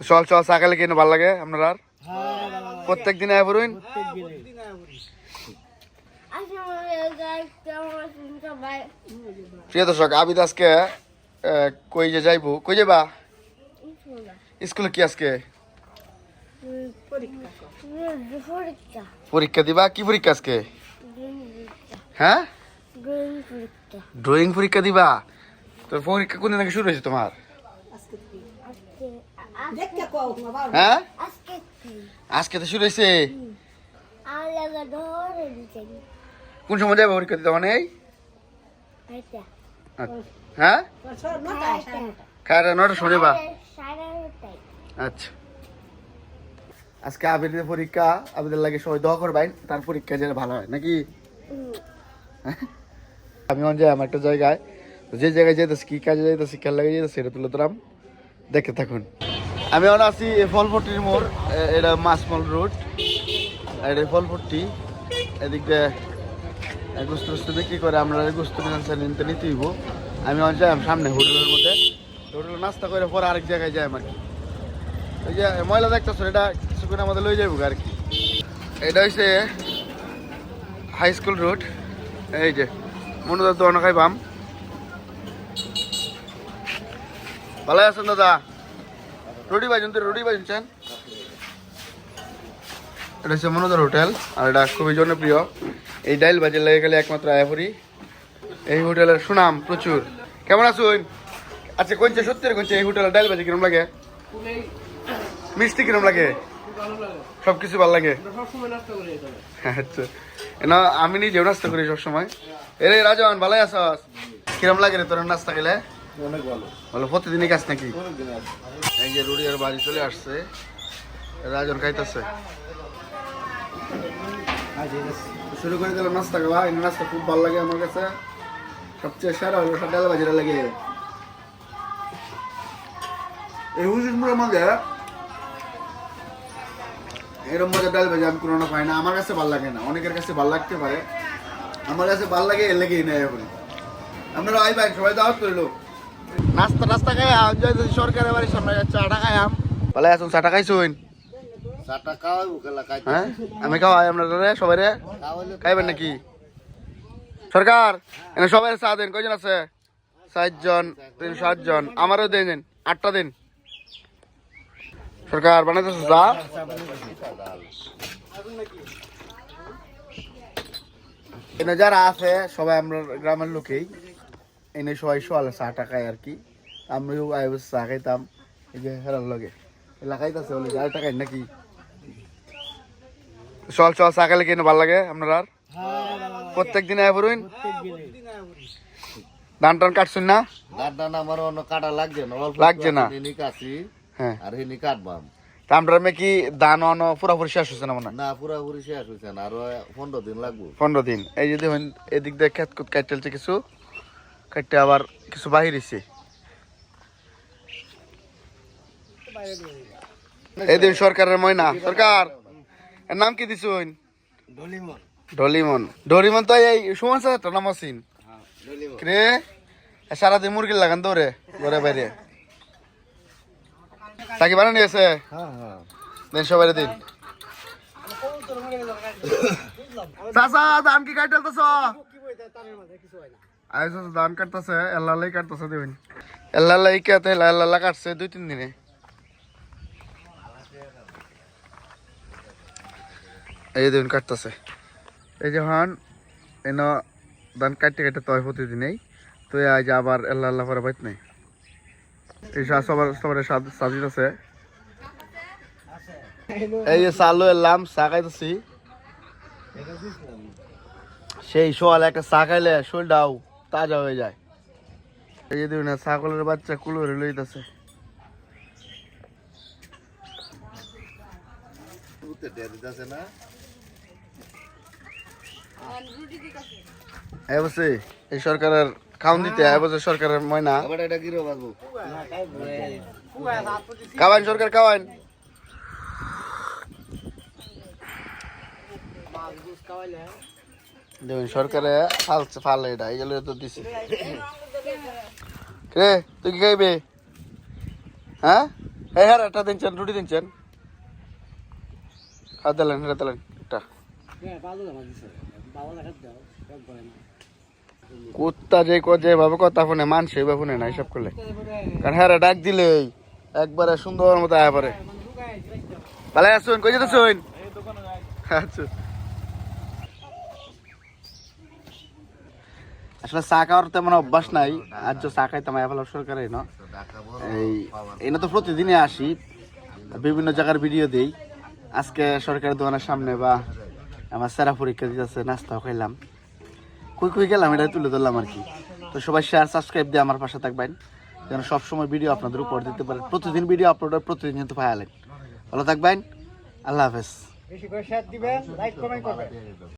চল চল সকালে কিনে ভালো লাগে আপনার আর? প্রত্যেক দিন আয় পড়ুন? প্রিয় দর্শক আবিদ আজকে কই যে যাইবো? কই যাবা স্কুলে কি আজকে? পরীক্ষা দিবা? কি পরীক্ষা আজকে? হ্যাঁ? ড্রয়িং পরীক্ষা। দিবা? তোর পরীক্ষা কোন দিন থেকে শুরু হয়েছে তোমার? হ্যাঁ? আজকে তো শুরু হয়েছে কোন সময় যাবে পরীক্ষা দিতে? মানে হ্যাঁ? খায় নটার সময় যাবা আচ্ছা। আজকে আবিদের পরীক্ষা আবিদের লাগে সবাই দোয়া করবেন তার পরীক্ষা যেন ভালো হয়। নাকি? আমি অন যাই আমার একটা জায়গায়। যে জায়গায় যেতেছি কি কাজে যেতেছি খেলা লাগে যেতেছি এটা তুলে ধরাম। দেখে থাকুন। আমি এখন আছি ফলপট্টির মোড় এটা মাসমল রোড, এটা ফলপট্টি। এদিক গুস্ত গুস্ত বিক্রি করে আমরা গুস্ত নিতে নিতে হইব। আমি অন যাই সামনে হোটেলের মধ্যে। হোটেলে নাস্তা করে পরে আরেক জায়গায় যাই আর কি। ওই যে ময়লা দেখতেছ এটা কিছুক্ষণ আমাদের লই যাব আর কি। এটা হচ্ছে হাই স্কুল রোড এই যে, মনোদার দোকান খাইবাম। ভালো আছেন দাদা? রুটি বাজুন তো রুটি বাজুনছেন এটা হচ্ছে মনোদার হোটেল, আর এটা খুবই জনপ্রিয়। এই ডাইল বাজার লেগে গেলে একমাত্র আয়াপুরি এই হোটেলের সুনাম প্রচুর। কেমন আছুন আচ্ছা কোনছে সত্যি কোনছে এই হোটেলের ডাইল বাজে কিরম লাগে? মিষ্টি কিরম লাগে? সব কিছু ভালো লাগে? আচ্ছা। না, আমি নিজেও নাস্তা করি সবসময়। এরে রাজন ভালো আছস? কিরম লাগে রে তোর নাস্তা খেলে? অনেক ভালো। বলো প্রতিদিনই কাজ নাকি? এই যে বাড়ি চলে আসছে। রাজন খাইতেছে। শুরু করে দিলাম নাস্তা খাওয়া। এই নাস্তা খুব ভালো লাগে আমার কাছে। সবচেয়ে সেরা হলো ডাল বাজিরা লাগে এই হুজুরপুরের মধ্যে এরকম মজা ডাল ভাজি আমি কোনো পাই না। আমার কাছে ভালো লাগে না। অনেকের কাছে ভালো লাগতে পারে। আমার কাছে ভালো লাগে এর লেগেই এখন আপনারা আই ভাই সবাই দাওয়াত করিল। নাস্তা টাস্তা খাই আম যাই সরকারের বাড়ির সামনে চাটা খাই আম। ভালো আছেন চাটা খাইছুন? খাওয়াই বুকেলা হ্যাঁ? আমি খাওয়াই আপনারা সবাই রে। খাইবেন নাকি? সরকার এনে সবাই চা দেন কয়জন আছে? ষাটজন তিন সাতজন আমারও দেন দেন আটটা দিন। সরকার বানাইতেছে চা? এনে যারা আছে সবাই আমরা গ্রামের লোকেই। এনে সবাই সোয়ালে চা টাকায় আর কি। আমিও আই বসে চা খাইতাম এই যে হেরার লগে। লাগাইতেছে বলে আর টাকায় নাকি? চল চল চা খেলে কিনে ভালো লাগে আপনার আর প্রত্যেক দিন আয় পড়ুন ধান টান কাটছুন না? দাঁড়ান আমার অন্য কাটা লাগছে না লাগছে না। কাছি হ্যাঁ আর হিনি কাটবাম। আমরা মে কি ধান অন পুরাপুরি শেষ হচ্ছে না মনে? না পুরাপুরি শেষ হয়েছে না আরও পনেরো দিন লাগবো। পনেরো দিন। এই যে দেখুন এদিক দিয়ে খেত কুত কাটতে চলছে কিছু কাটতে আবার কিছু বাহিরেছে এই দিন সরকারের ময়না। সরকার এর নাম কি দিছুন? ডলিমন। ডলিমন। ডলিমন তো এই সুমন স্যার নাম আছিন রে সারাদিন মুরগি লাগান দৌড়ে ঘরে বাইরে। তাকে বানানি আছে হ্যাঁ হ্যাঁ। দিন সবাই দিন। চাচা ধান কি কাটতেছ আইসো ধান কাটতেছে এল্লালাই কাটতেছে দিবেন এল্লালাই কাতে এল্লালা কাটছে দুই তিন দিনে। এই দিন কাটতেছে। এই যখন এন ধান কাটতে কাটতে তয় প্রতিদিনেই। তো আজ আবার এল্লা আল্লাহ করে বাইত নেই। এই সা- সবার সবার সাজিত আছে এই যে চালু এলাম চা খাইতেছি। সেই সোয়াল একটা চা খাইলে শরীরটাও তাজা হয়ে যায়। এই যে দেখুন ছাগলের বাচ্চা কুলোরে লইতেছে। এই সরকারের দিতে সরকারের ময়না। খাওয়ান সরকার খাওয়ান। দেখুন, সরকারে ফালছে, ফালে এটা, এই জন্য তো দিছে। রে তুই কি খাইবে? হ্যাঁ? হ্যাঁ হ্যাঁ একটা দিনছেন, রুটি দিনছেন? হাত দিলেন হেরা দিলেন একটা। কুত্তা যে ক যেভাবে কথা ফোনে মান সেইভাবে ফোনে না হিসাব করলে। কারণ হ্যাঁ ডাক দিলেই একবারে সুন্দর মতো আয়া পরে। ভালো আসুন কই যেতেছুন? আচ্ছা। আসলে চা খাওয়ার তেমন অভ্যাস নাই, আজ চা খাইতাম ফেলার সরকারে না? এই, এনে তো প্রতিদিনই আসি, বিভিন্ন জায়গার ভিডিও দেই। আজকে সরকারি দোকানের সামনে বা আমার সেরা পরীক্ষা দিতেছে, নাস্তাও খাইলাম। কুই কুই গেলাম, এটা তুলে ধরলাম আর কি। তো সবাই শেয়ার সাবস্ক্রাইব দিয়ে আমার পাশে থাকবেন, যেন সবসময় ভিডিও আপনাদের উপর দিতে পারে। প্রতিদিন ভিডিও আপলোড হয়, প্রতিদিন কিন্তু পায়ালেন ভালো থাকবেন, আল্লাহ হাফেজ। বেশি করে শেয়ার দিবেন লাইক কমেন্ট করবেন।